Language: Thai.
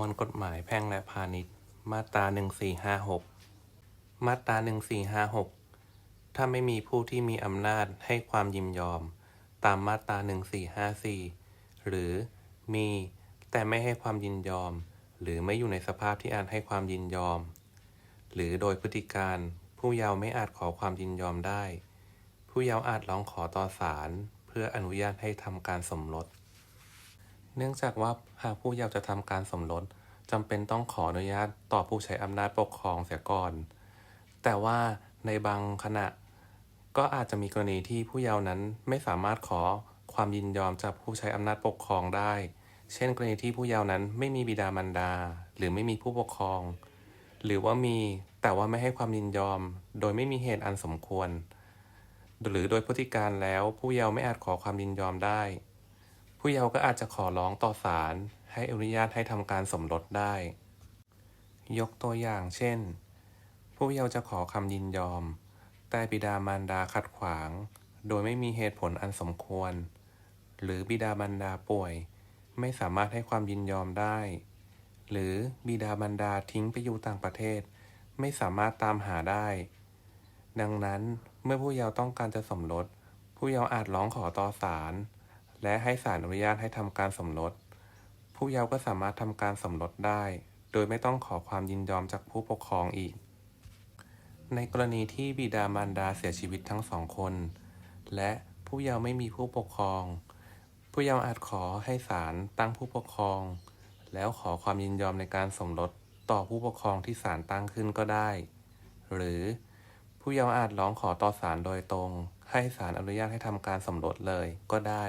วลกฎหมายแพ่งและพาณิชย์ มาตรา 1456 มาตรา 1456 ถ้าไม่มีผู้ที่มีอำนาจให้ความยินยอม ตามมาตรา 1454 หรือมีแต่ไม่ให้ความยินยอม หรือไม่อยู่ในสภาพที่อาจให้ความยินยอม หรือโดยพฤติการผู้เยาว์ไม่อาจขอความยินยอมได้ ผู้เยาว์อาจร้องขอต่อศาลเพื่ออนุญาตให้ทำการสมรส เนื่องจากว่าหากผู้เยาว์จะทำการสมรสจำเป็นต้องขออนุญาตต่อผู้ใช้อำนาจปกครองเสียก่อน แต่ว่าในบางขณะ ก็อาจจะมีกรณีที่ผู้เยาว์นั้นไม่สามารถขอความยินยอมจากผู้ใช้อำนาจปกครองได้ เช่น กรณีที่ผู้เยาว์นั้นไม่มีบิดามารดา หรือไม่มีผู้ปกครอง หรือว่ามีแต่ว่าไม่ให้ความยินยอม โดยไม่มีเหตุอันสมควร หรือโดยพฤติการแล้วผู้เยาว์ไม่อาจขอความยินยอมได้ ผู้เยาว์ก็อาจจะขอร้องต่อศาลให้อนุญาตให้ทำการสมรสได้ ยกตัวอย่างเช่น ผู้เยาว์จะขอคำยินยอม แต่บิดามารดาขัดขวาง โดยไม่มีเหตุผลอันสมควร หรือบิดามารดาป่วย ไม่สามารถให้ความยินยอมได้ หรือบิดามารดาทิ้งไปอยู่ต่างประเทศ ไม่สามารถตามหาได้ ดังนั้นเมื่อผู้เยาว์ต้องการจะสมรสผู้เยาว์อาจร้องขอต่อศาล และให้ศาลอนุญาตให้ทำการสมรส ผู้เยาว์ก็สามารถทำการสมรสได้ โดยไม่ต้องขอความยินยอมจากผู้ปกครองอีก ในกรณีที่บิดามารดาเสียชีวิตทั้งสองคน และผู้เยาว์ไม่มีผู้ปกครอง ผู้เยาว์อาจขอให้ศาลตั้งผู้ปกครอง แล้วขอความยินยอมในการสมรสต่อผู้ปกครองที่ศาลตั้งขึ้นก็ได้ หรือผู้เยาว์อาจร้องขอต่อศาลโดยตรง ให้ศาลอนุญาตให้ทำการสมรสเลยก็ได้